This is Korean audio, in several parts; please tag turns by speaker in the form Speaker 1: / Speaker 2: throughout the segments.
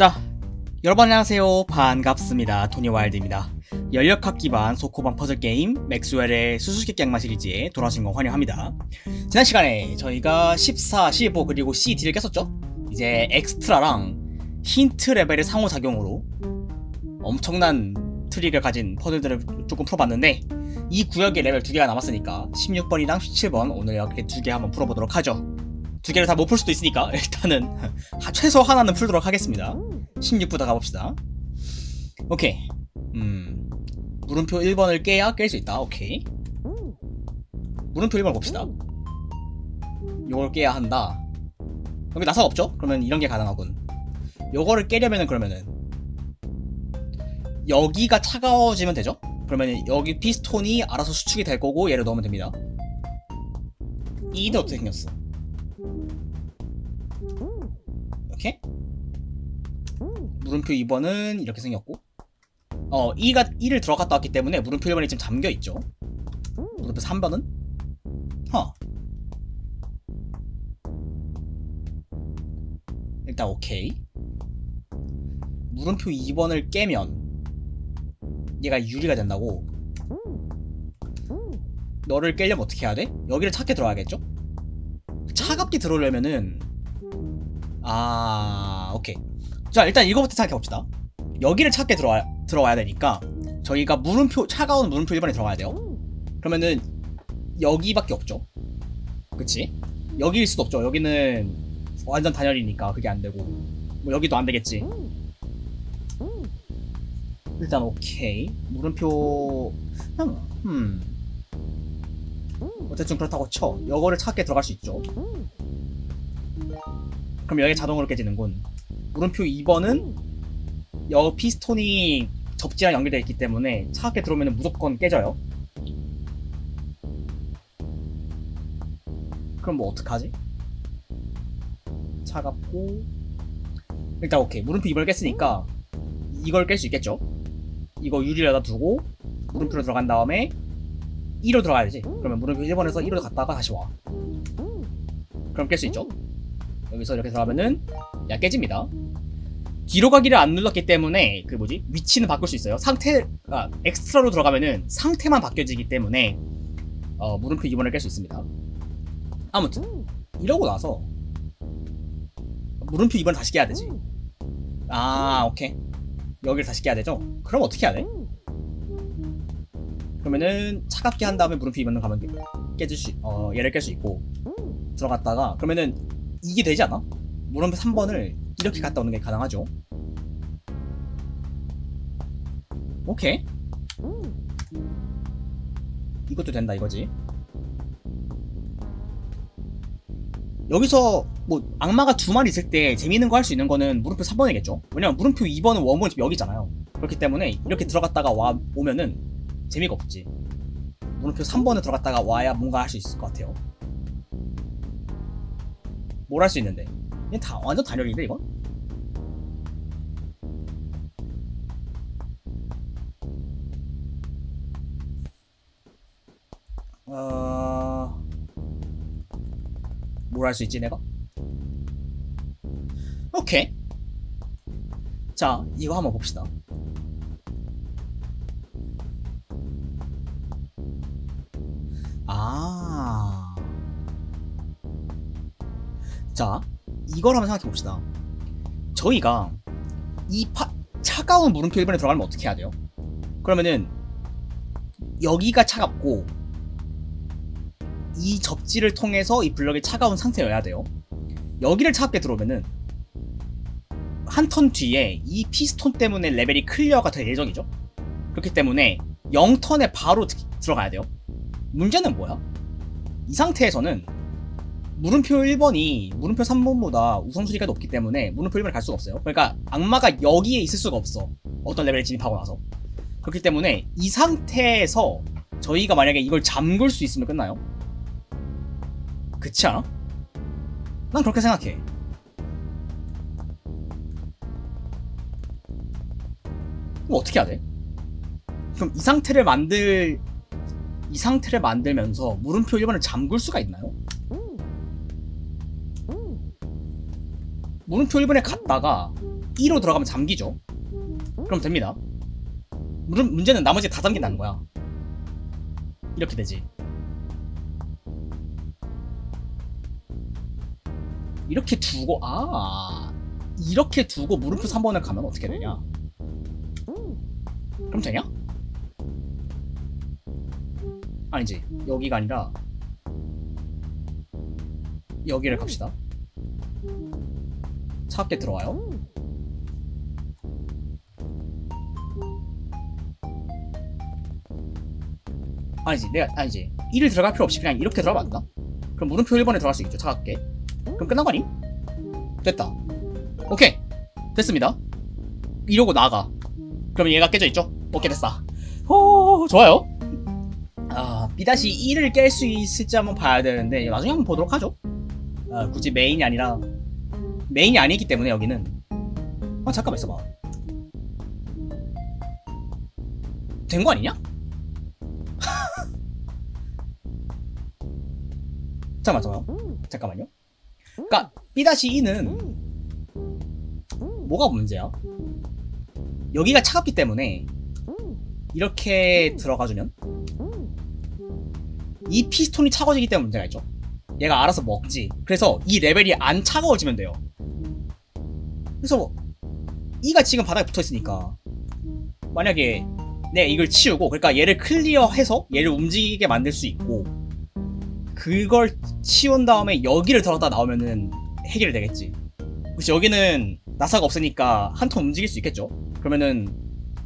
Speaker 1: 자, 여러분 안녕하세요. 반갑습니다. 토니 와일드입니다. 연력학 기반 소코반 퍼즐 게임 맥스웰의 수수께끼 악마 시리즈에 돌아오신 거 환영합니다. 지난 시간에 저희가 14, 15 그리고 CD를 깼었죠? 이제 엑스트라랑 힌트 레벨의 상호작용으로 엄청난 트릭을 가진 퍼즐들을 조금 풀어봤는데 이 구역에 레벨 두 개가 남았으니까 16번이랑 17번 오늘 이렇게 두 개 한번 풀어보도록 하죠. 두 개를 다 못 풀 수도 있으니까 일단은 하- 최소 하나는 풀도록 하겠습니다. 16부터 가봅시다. 오케이. 음. 물음표 1번을 깨야 깰 수 있다. 오케이. 물음표 1번 봅시다. 요걸 깨야 한다. 여기 나사가 없죠? 그러면 이런 게 가능하군. 요거를 깨려면은 그러면은 여기가 차가워지면 되죠? 그러면 여기 피스톤이 알아서 수축이 될 거고 얘를 넣으면 됩니다. 이는 어떻게 생겼어? 이렇게? 물음표 2번은 이렇게 생겼고 어 2가 1을 들어갔다 왔기 때문에 물음표 1번이 지금 잠겨있죠 물음표 3번은 허 일단 오케이 물음표 2번을 깨면 얘가 유리가 된다고 너를 깨려면 어떻게 해야 돼? 여기를 차게 들어가야겠죠? 차갑게 들어오려면은 아 오케이. 자 일단 이거부터 생각해 봅시다. 여기를 찾게 들어와, 들어와야 되니까 저희가 물음표 차가운 물음표 1번에 들어가야 돼요. 그러면은 여기밖에 없죠. 그치? 여기일 수도 없죠. 여기는 완전 단열이니까 그게 안 되고. 뭐 여기도 안 되겠지. 일단 오케이. 물음표 음 어쨌든 그렇다고 쳐. 이거를 찾게 들어갈 수 있죠 그럼 여기 자동으로 깨지는군. 물음표 2번은 여 피스톤이 접지랑 연결되어 있기 때문에 차갑게 들어오면 무조건 깨져요. 그럼 뭐 어떡하지? 차갑고 일단 오케이 물음표 2번을 깼으니까 이걸 깰 수 있겠죠? 이거 유리에다 두고 물음표로 들어간 다음에 2로 들어가야 되지 그러면 물음표 1번에서 2로 갔다가 다시 와 그럼 깰 수 있죠? 여기서 이렇게 들어가면은 야 깨집니다. 뒤로 가기를 안 눌렀기 때문에 그 뭐지 위치는 바꿀 수 있어요. 상태 아 엑스트라로 들어가면은 상태만 바뀌어지기 때문에 어, 물음표 2번을 깰 수 있습니다. 아무튼 이러고 나서 물음표 2번 다시 깨야 되지. 아 오케이 여기를 다시 깨야 되죠. 그럼 어떻게 해야 돼? 그러면은 차갑게 한 다음에 물음표 2번을 가면 깨- 깨질 수 어, 얘를 깰 수 있고 들어갔다가 그러면은 이게 되지 않아? 물음표 3번을 이렇게 갔다 오는 게 가능하죠. 오케이. 이것도 된다 이거지. 여기서 뭐 악마가 두 마리 있을 때 재밌는 거 할 수 있는 거는 물음표 3번이겠죠. 왜냐면 물음표 2번은 원본이 지금 여기잖아요. 그렇기 때문에 이렇게 들어갔다가 와 오면은 재미가 없지. 물음표 3번에 들어갔다가 와야 뭔가 할 수 있을 것 같아요. 뭘 할 수 있는데? 얘다 완전 단열인데 이건? 어... 뭘 할 수 있지 내가? 오케이. 자, 이거 한번 봅시다. 이걸 한번 생각해 봅시다. 저희가 이 파, 차가운 물음표 1번에 들어가면 어떻게 해야 돼요? 그러면은 여기가 차갑고 이 접지를 통해서 이 블럭이 차가운 상태여야 돼요. 여기를 차갑게 들어오면은 한 턴 뒤에 이 피스톤 때문에 레벨이 클리어가 될 예정이죠. 그렇기 때문에 0턴에 바로 드- 들어가야 돼요. 문제는 뭐야? 이 상태에서는 물음표 1번이 물음표 3번보다 우선순위가 높기 때문에 물음표 1번을 갈 수가 없어요. 그러니까 악마가 여기에 있을 수가 없어. 어떤 레벨에 진입하고 나서. 그렇기 때문에 이 상태에서 저희가 만약에 이걸 잠글 수 있으면 끝나요. 그렇지 않아? 난 그렇게 생각해. 그럼 어떻게 해야 돼? 그럼 이 상태를 만들 이 상태를 만들면서 물음표 1번을 잠글 수가 있나요? 물음표 1번에 갔다가 2로 들어가면 잠기죠. 그럼 됩니다. 문, 문제는 나머지 다 잠긴다는 거야. 이렇게 되지. 이렇게 두고 아 이렇게 두고 물음표 3번을 가면 어떻게 되냐? 그럼 되냐? 아니지 여기가 아니라 여기를 갑시다. 차갑게 들어와요. 아니지 내가 아니지. 1을 들어갈 필요 없이 그냥 이렇게 들어가면? 그럼 물음표 1번에 들어갈 수 있죠 차갑게. 그럼 끝난 거 아님? 됐다. 오케이. 됐습니다. 이러고 나가. 그럼 얘가 깨져 있죠? 오케이 됐어 오 좋아요. 아 B-1을 깰 수 있을지 한번 봐야 되는데 나중에 한번 보도록 하죠. 아, 굳이 메인이 아니라 메인이 아니기 때문에 여기는. 아 잠깐만 있어봐. 된 거 아니냐? 잠깐만 잠깐만. 잠깐만요. 그니까 B-2는 뭐가 문제야? 여기가 차갑기 때문에 이렇게 들어가주면 이 피스톤이 차가워지기 때문에 문제가 있죠. 얘가 알아서 먹지. 그래서 이 레벨이 안 차가워지면 돼요 그래서 이가 지금 바닥에 붙어 있으니까 만약에 내가 이걸 치우고 그러니까 얘를 클리어해서 얘를 움직이게 만들 수 있고 그걸 치운 다음에 여기를 들어갔다 나오면은 해결이 되겠지. 그치 여기는 나사가 없으니까 한 턴 움직일 수 있겠죠. 그러면은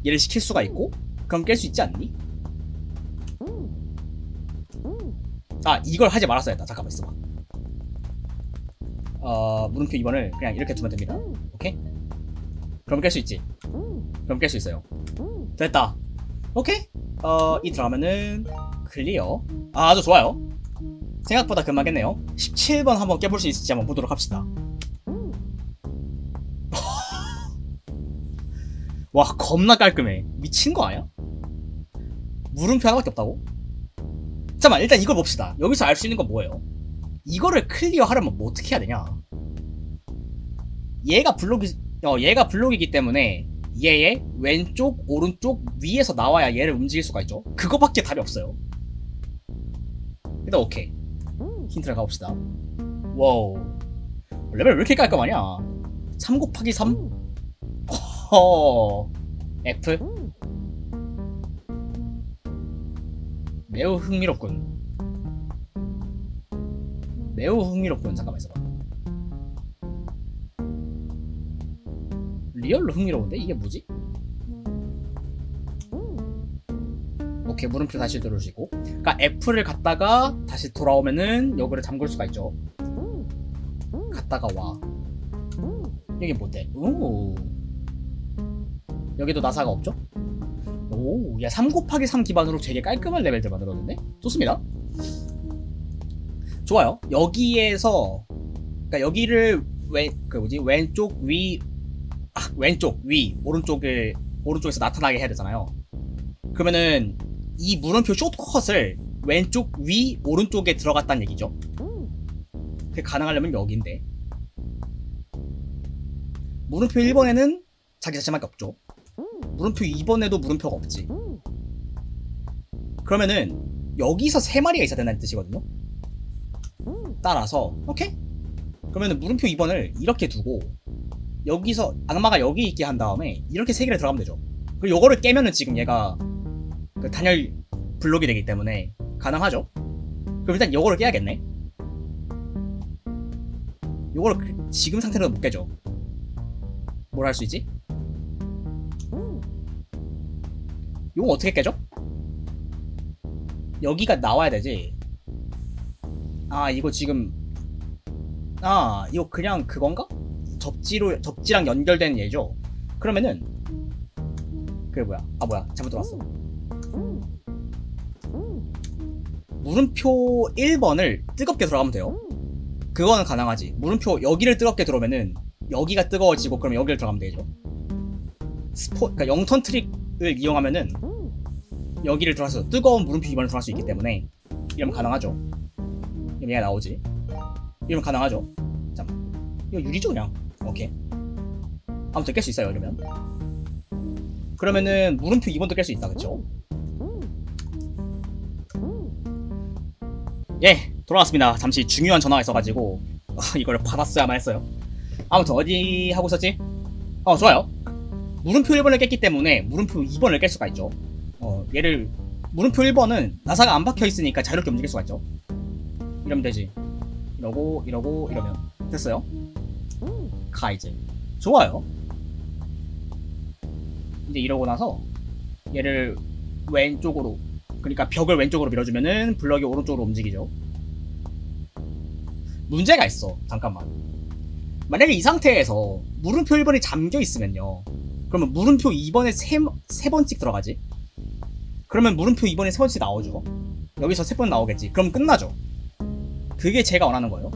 Speaker 1: 얘를 시킬 수가 있고 그럼 깰 수 있지 않니? 아 이걸 하지 말았어야 했다. 잠깐만 있어봐. 어 물음표 2번을 그냥 이렇게 두면 됩니다. 오케이? 그럼 깰 수 있지. 그럼 깰 수 있어요. 됐다. 오케이? 어이 들어가면은 클리어. 아, 아주 좋아요. 생각보다 금방 깼네요. 17번 한번 깨볼 수 있을지 한번 보도록 합시다. 와, 겁나 깔끔해. 미친 거 아니야? 물음표 하나밖에 없다고? 잠깐만, 일단 이걸 봅시다. 여기서 알 수 있는 건 뭐예요? 이거를 클리어 하려면 뭐 어떻게 해야 되냐? 얘가 블록이, 어, 얘가 블록이기 때문에 얘의 왼쪽, 오른쪽, 위에서 나와야 얘를 움직일 수가 있죠. 그거밖에 답이 없어요. 일단 오케이. 힌트를 가봅시다. 와우. 레벨 왜 이렇게 깔끔하냐? 3 곱하기 3? 허. F? 매우 흥미롭군. 매우 흥미롭군. 잠깐만 있어봐. 리얼로 흥미로운데? 이게 뭐지? 오케이 물음표 다시 들어주시고 그러니까 F를 갔다가 다시 돌아오면은 여기를 잠글 수가 있죠 갔다가 와 여기 뭔데? 오 여기도 나사가 없죠? 오, 야, 3 곱하기 3 기반으로 되게 깔끔한 레벨들 만들었는데? 좋습니다. 좋아요. 여기에서, 그니까 여기를 왼, 그 뭐지, 왼쪽, 위, 아, 왼쪽, 위, 오른쪽을, 오른쪽에서 나타나게 해야 되잖아요. 그러면은, 이 물음표 쇼트컷을 왼쪽, 위, 오른쪽에 들어갔다는 얘기죠. 그게 가능하려면 여기인데. 물음표 1번에는 자기 자체밖에 없죠. 물음표 2번에도 물음표가 없지. 그러면은 여기서 세 마리가 있어야 된다는 뜻이거든요. 따라서 오케이. 그러면은 물음표 2번을 이렇게 두고 여기서 악마가 여기 있게 한 다음에 이렇게 세 개를 들어가면 되죠. 그리고 요거를 깨면은 지금 얘가 그 단열 블록이 되기 때문에 가능하죠. 그럼 일단 요거를 깨야겠네. 요거를 그- 지금 상태로 못 깨죠. 뭘 할 수 있지? 이거 어떻게 깨죠? 여기가 나와야 되지. 아 이거 지금 아 이거 그냥 그건가? 접지로 접지랑 연결된 얘죠. 그러면은 그게 뭐야? 아 뭐야 잘못 들어왔어. 물음표 1번을 뜨겁게 들어가면 돼요. 그거는 가능하지. 물음표 여기를 뜨겁게 들어오면은 여기가 뜨거워지고 그럼 여기를 들어가면 되죠. 스포 그러니까 영턴 트릭을 이용하면은 여기를 들어가서 뜨거운 물음표 2번을 들어갈 수 있기 때문에 이러면 가능하죠. 그럼 얘가 나오지. 이러면 가능하죠. 잠깐. 이거 유리죠 그냥. 오케이. 아무튼 깰 수 있어요 이러면 그러면은 물음표 2번도 깰 수 있다 그쵸? 예 돌아왔습니다 잠시 중요한 전화가 있어가지고 이걸 받았어야만 했어요 아무튼 어디 하고 있었지? 어 좋아요 물음표 1번을 깼기 때문에 물음표 2번을 깰 수가 있죠 어 얘를 물음표 1번은 나사가 안 박혀 있으니까 자유롭게 움직일 수가 있죠 이러면 되지. 이러고 이러고 이러면. 됐어요? 가 이제. 좋아요. 이제 이러고 나서 얘를 왼쪽으로 그러니까 벽을 왼쪽으로 밀어주면은 블럭이 오른쪽으로 움직이죠. 문제가 있어. 잠깐만. 만약에 이 상태에서 물음표 1번이 잠겨 있으면요. 그러면 물음표 2번에 세, 세 번씩 들어가지? 그러면 물음표 2번에 세 번씩 나오죠? 여기서 세 번 나오겠지. 그럼 끝나죠 그게 제가 원하는 거예요.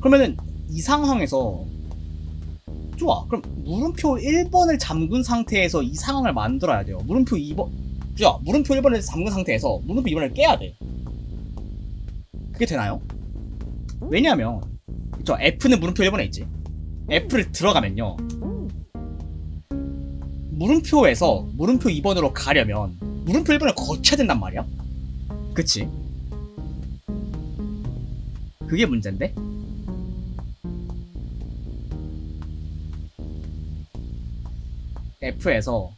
Speaker 1: 그러면은 이 상황에서 좋아. 그럼 물음표 1번을 잠근 상태에서 이 상황을 만들어야 돼요. 물음표 2번 좋아. 물음표 1번을 잠근 상태에서 물음표 2번을 깨야 돼. 그게 되나요? 왜냐면 저 F는 물음표 1번에 있지. F를 들어가면요. 물음표에서 물음표 2번으로 가려면 물음표 1번을 거쳐야 된단 말이야 그치? 그게 문제인데? F에서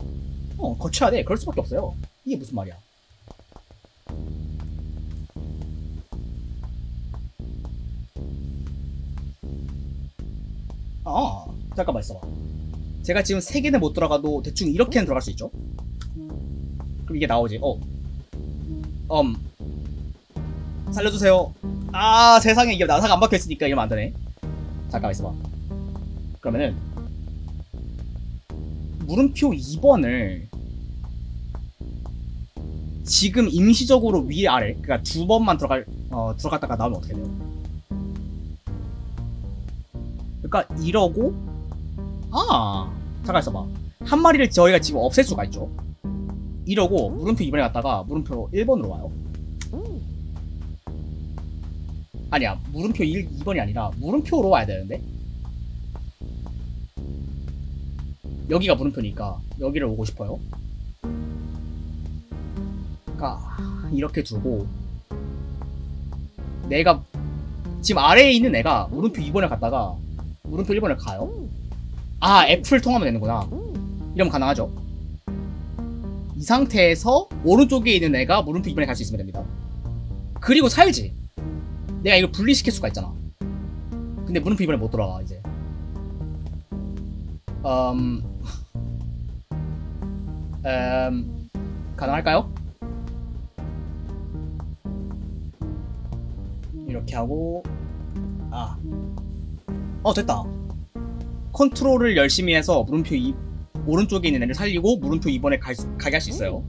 Speaker 1: 어 거쳐야 돼. 그럴 수밖에 없어요. 이게 무슨 말이야? 아 잠깐만 있어봐. 제가 지금 세 개는 못 들어가도 대충 이렇게는 들어갈 수 있죠? 그럼 이게 나오지. 어. 음. 살려주세요. 아 세상에 이게 나사가 안 박혀 있으니까 이러면 안 되네. 잠깐만 있어봐. 그러면은 물음표 2번을 지금 임시적으로 위 아래 그니까 두 번만 들어갈 어, 들어갔다가 나오면 어떻게 돼요? 그러니까 이러고 아 잠깐 있어봐. 한 마리를 저희가 지금 없앨 수가 있죠? 이러고 물음표 2번에 갔다가 물음표 1번으로 와요 아니야 물음표 1, 2번이 아니라 물음표로 와야 되는데? 여기가 물음표니까 여기를 오고 싶어요. 그러니까 이렇게 두고 내가 지금 아래에 있는 애가 물음표 2번에 갔다가 물음표 1번을 가요? 아 F를 통하면 되는구나. 이러면 가능하죠. 이 상태에서 오른쪽에 있는 애가 물음표 2번에 갈 수 있으면 됩니다. 그리고 살지 내가 이걸 분리시킬 수가 있잖아. 근데 물음표 2번에 못 돌아가 이제. 음... 음... 가능할까요? 이렇게 하고 아... 어 됐다. 컨트롤을 열심히 해서 물음표 2 오른쪽에 있는 애를 살리고 물음표 2번에 갈 수, 가게 할 수 있어요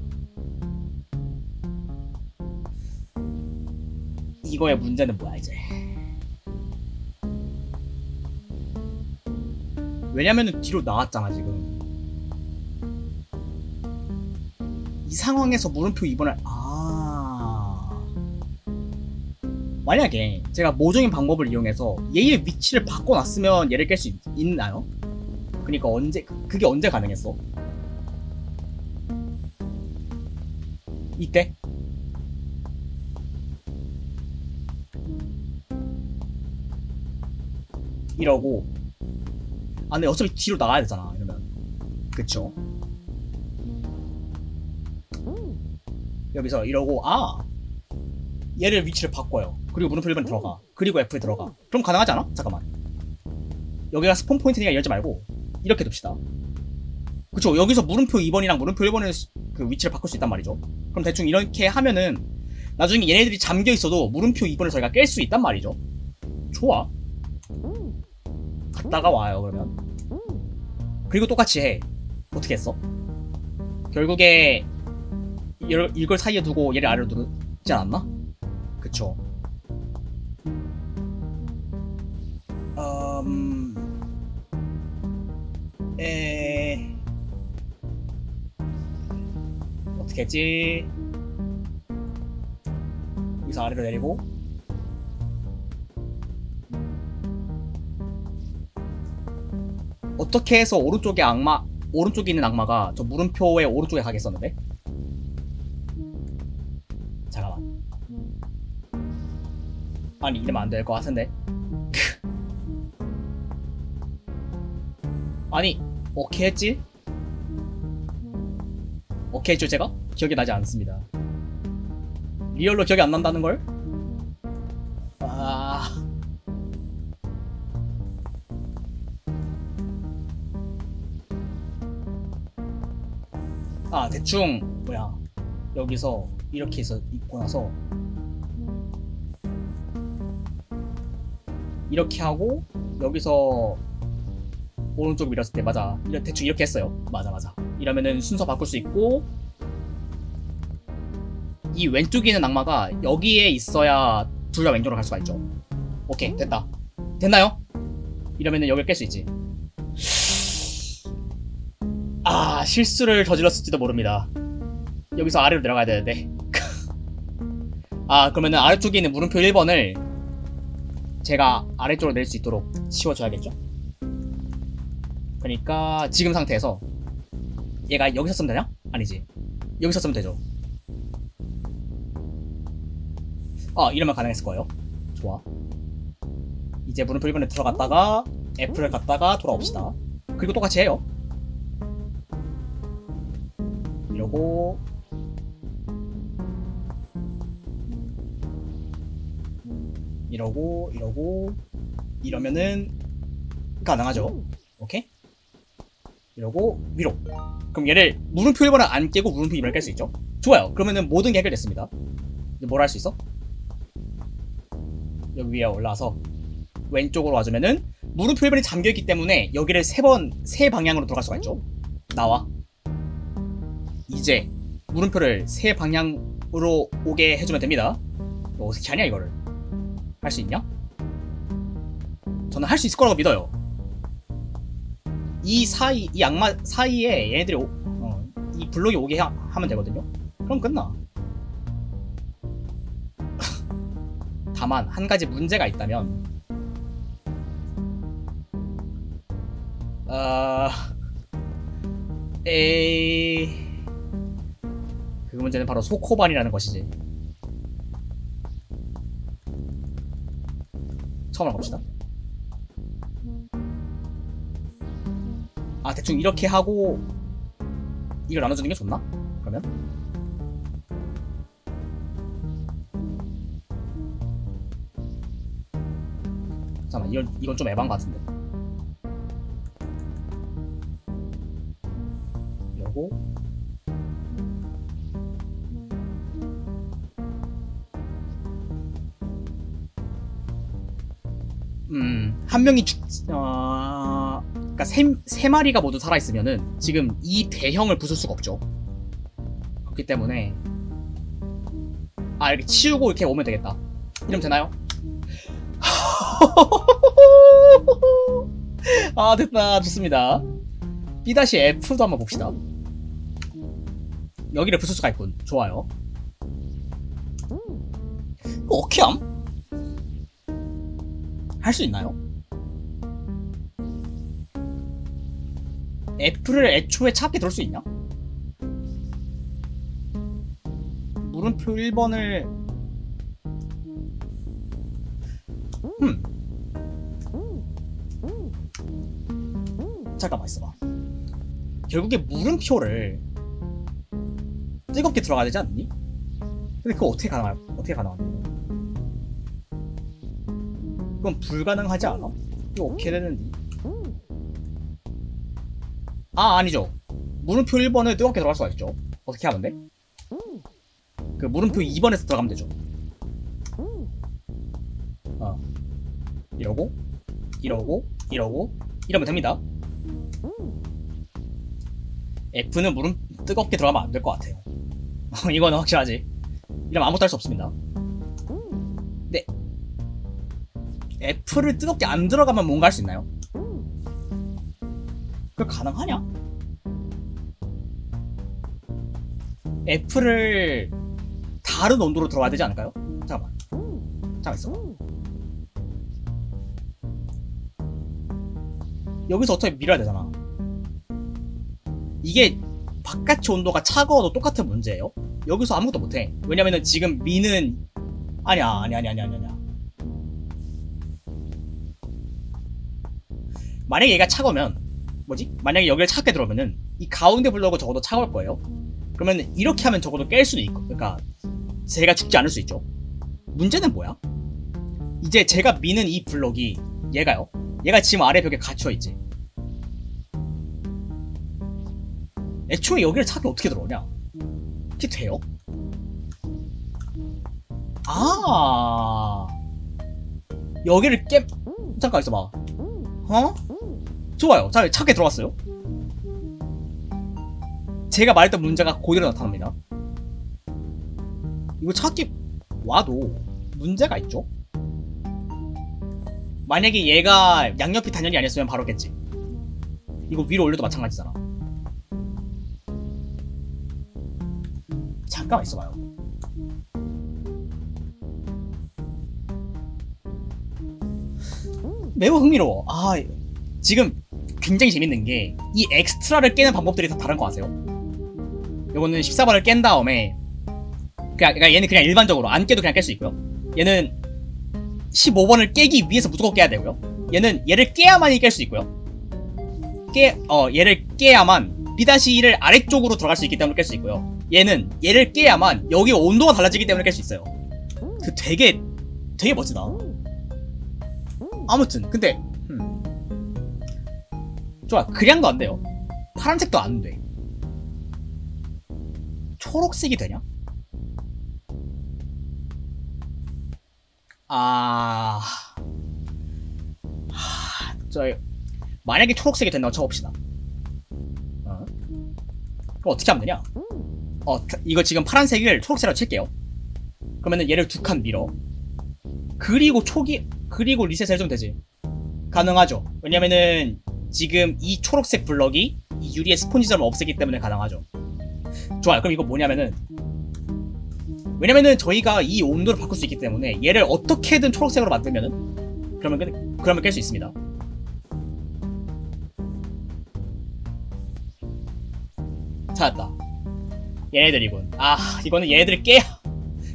Speaker 1: 이거의 문제는 뭐야 이제 왜냐면은 뒤로 나왔잖아 지금 이 상황에서 물음표 2번을 아 만약에 제가 모종인 방법을 이용해서 얘의 위치를 바꿔놨으면 얘를 깰 수 있나요? 그니까 언제 그게 언제 가능했어? 이때? 이러고. 아 근데 어차피 뒤로 나가야 되잖아 이러면. 그쵸? 여기서 이러고 아! 얘를 위치를 바꿔요. 그리고 물음표 1번 들어가. 그리고 F에 들어가. 그럼 가능하지 않아? 잠깐만. 여기가 스폰 포인트니까 이러지 말고 이렇게 둡시다. 그쵸? 여기서 물음표 2번이랑 물음표 1번의 그 위치를 바꿀 수 있단 말이죠. 그럼 대충 이렇게 하면은 나중에 얘네들이 잠겨 있어도 물음표 2번을 저희가 깰 수 있단 말이죠. 좋아 갔다가 와요 그러면 그리고 똑같이 해 어떻게 했어? 결국에 이걸, 사이에 두고 얘를 아래로 누르지 않았나? 그쵸 음... 에... 어떻게 했지? 여기서 아래로 내리고 어떻게 해서 오른쪽에 악마 오른쪽에 있는 악마가 저 물음표의 오른쪽에 가겠었는데? 잠깐만. 아니 이러면 안 될 것 같은데. 아니 오케이 했지? 오케이 했죠 제가? 기억이 나지 않습니다. 리얼로 기억이 안 난다는 걸? 대충 뭐야? 여기서 이렇게 해서 입고 나서 이렇게 하고 여기서 오른쪽 밀었을 때 맞아. 이렇- 대충 이렇게 했어요. 맞아 맞아. 이러면은 순서 바꿀 수 있고 이 왼쪽에 있는 악마가 여기에 있어야 둘 다 왼쪽으로 갈 수가 있죠. 오케이 됐다. 됐나요? 이러면은 여기를 깰 수 있지 실수를 저질렀을지도 모릅니다. 여기서 아래로 내려가야 되는데. 아 그러면은 아래쪽에 있는 물음표 1번을 제가 아래쪽으로 낼 수 있도록 치워줘야겠죠? 그러니까 지금 상태에서 얘가 여기서 쓰면 되냐? 아니지. 여기서 쓰면 되죠. 아 이러면 가능했을 거예요. 좋아. 이제 물음표 1번에 들어갔다가 F를 갔다가 돌아옵시다. 그리고 똑같이 해요 이러고. 이러고 이러고. 이러면은 가능하죠. 오케이? 이러고 위로. 그럼 얘를 물음표 1번을 안 깨고 물음표 2번을 깰 수 있죠? 좋아요. 그러면은 모든 게 해결됐습니다. 이제 뭘 할 수 있어? 여기 위에 올라와서 왼쪽으로 와주면은 물음표 1번이 잠겨있기 때문에 여기를 세번세 방향으로 들어갈 수가 있죠. 나와 이제 물음표를 세 방향으로 오게 해주면 됩니다. 너 어떻게 하냐 이거를? 할 수 있냐? 저는 할 수 있을 거라고 믿어요. 이 사이, 이 악마 사이에 얘네들이 오, 어, 이 블록이 오게 하, 하면 되거든요. 그럼 끝나. 다만 한 가지 문제가 있다면, 어, 에이. 그 문제는 바로 소코반이라는 것이지. 처음으로 갑시다. 아 대충 이렇게 하고 이걸 나눠주는 게 좋나? 그러면? 잠깐만 이건 이건 좀 에반 같은데. 음, 한 명이 죽, 어, 그니까 세, 세 마리가 모두 살아있으면은 지금 이 대형을 부술 수가 없죠. 그렇기 때문에, 아, 이렇게 치우고 이렇게 오면 되겠다. 이러면 되나요? 아, 됐다. 좋습니다. B-F도 한번 봅시다. 여기를 부술 수가 있군. 좋아요. 이거 어떻게 함? 할 수 있나요? F를 애초에 차게 들을 수 있냐? 물음표 1번을 음 잠깐만 있어봐 결국에 물음표를 뜨겁게 들어가야 되지 않니? 근데 그거 어떻게 가능할 어떻게 가능하냐 그건 불가능하지 않아? 이거 어떻게 되는지 아 아니죠. 물음표 1번을 뜨겁게 들어갈 수가 있죠. 어떻게 하면 돼? 그 물음표 2번에서 들어가면 되죠. 어. 이러고 이러고 이러고 이러면 됩니다. F는 물음 뜨겁게 들어가면 안 될 것 같아요. 이거는 확실하지. 이러면 아무것도 할 수 없습니다 F를 뜨겁게 안 들어가면 뭔가 할 수 있나요? 그거 가능하냐? F를 다른 온도로 들어가야 되지 않을까요? 잠깐만. 잠깐 있어. 여기서 어차피 밀어야 되잖아. 이게 바깥의 온도가 차가워도 똑같은 문제예요. 여기서 아무것도 못해. 왜냐면은 지금 미는 아니야, 아니야, 아니야, 아니야, 아니야. 만약에 얘가 차가우면 뭐지? 만약에 여기를 차갑게 들어오면은 이 가운데 블럭은 적어도 차가울 거예요. 그러면 이렇게 하면 적어도 깰 수도 있고, 그러니까 제가 죽지 않을 수 있죠. 문제는 뭐야? 이제 제가 미는 이 블럭이 얘가요. 얘가 지금 아래 벽에 갇혀 있지. 애초에 여기를 차게 어떻게 들어오냐? 이게 돼요? 아 여기를 깨 잠깐 있어봐. 어? 좋아요. 자, 차게 들어왔어요. 제가 말했던 문제가 그대로 나타납니다. 이거 찾기 와도 문제가 있죠? 만약에 얘가 양옆이 단열이 아니었으면 바로 깼지. 이거 위로 올려도 마찬가지잖아. 잠깐만 있어봐요. 매우 흥미로워. 아, 지금 굉장히 재밌는 게 이 엑스트라를 깨는 방법들이 다 다른 거 아세요? 요거는 14번을 깬 다음에 그냥 그러니까 얘는 그냥 일반적으로 안 깨도 그냥 깰 수 있고요. 얘는 15번을 깨기 위해서 무조건 깨야 되고요. 얘는 얘를 깨야만이 깰 수 있고요. 깨, 어, 얘를 깨야만 B-1을 아래쪽으로 들어갈 수 있기 때문에 깰 수 있고요. 얘는 얘를 깨야만 여기 온도가 달라지기 때문에 깰 수 있어요. 그 되게 되게 멋지다. 아무튼 근데 음. 좋아 그냥도 안 돼요. 파란색도 안 돼. 초록색이 되냐? 아, 하... 저 만약에 초록색이 된다고 쳐봅시다. 어? 그럼 어떻게 하면 되냐? 어, 이거 지금 파란색을 초록색으로 칠게요. 그러면은 얘를 두 칸 밀어. 그리고 초기, 그리고 리셋을 해주면 되지. 가능하죠. 왜냐면은 지금 이 초록색 블럭이 이 유리의 스폰지점을 없애기 때문에 가능하죠. 좋아요. 그럼 이거 뭐냐면은 왜냐면은 저희가 이 온도를 바꿀 수 있기 때문에 얘를 어떻게든 초록색으로 만들면은 그러면 그- 그러면 깰 수 있습니다. 찾았다. 얘네들이군. 아 이거는 얘네들을 깨야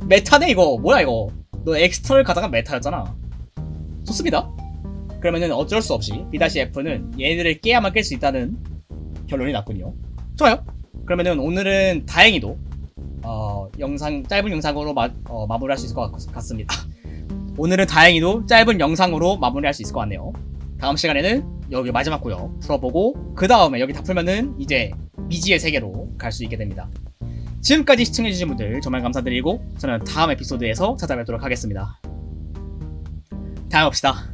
Speaker 1: 메타네 이거 뭐야 이거? 너 엑스트라를 가다가 메타였잖아. 좋습니다. 그러면은 어쩔 수 없이 B-F는 얘네들을 깨야만 깰 수 있다는 결론이 났군요. 좋아요. 그러면은 오늘은 다행히도 어, 영상 짧은 영상으로 마, 어, 마무리할 수 있을 것 같, 같습니다. 오늘은 다행히도 짧은 영상으로 마무리할 수 있을 것 같네요. 다음 시간에는 여기 마지막 구역 풀어보고 그 다음에 여기 다 풀면은 이제 미지의 세계로 갈 수 있게 됩니다. 지금까지 시청해주신 분들 정말 감사드리고 저는 다음 에피소드에서 찾아뵙도록 하겠습니다. 다음에 봅시다.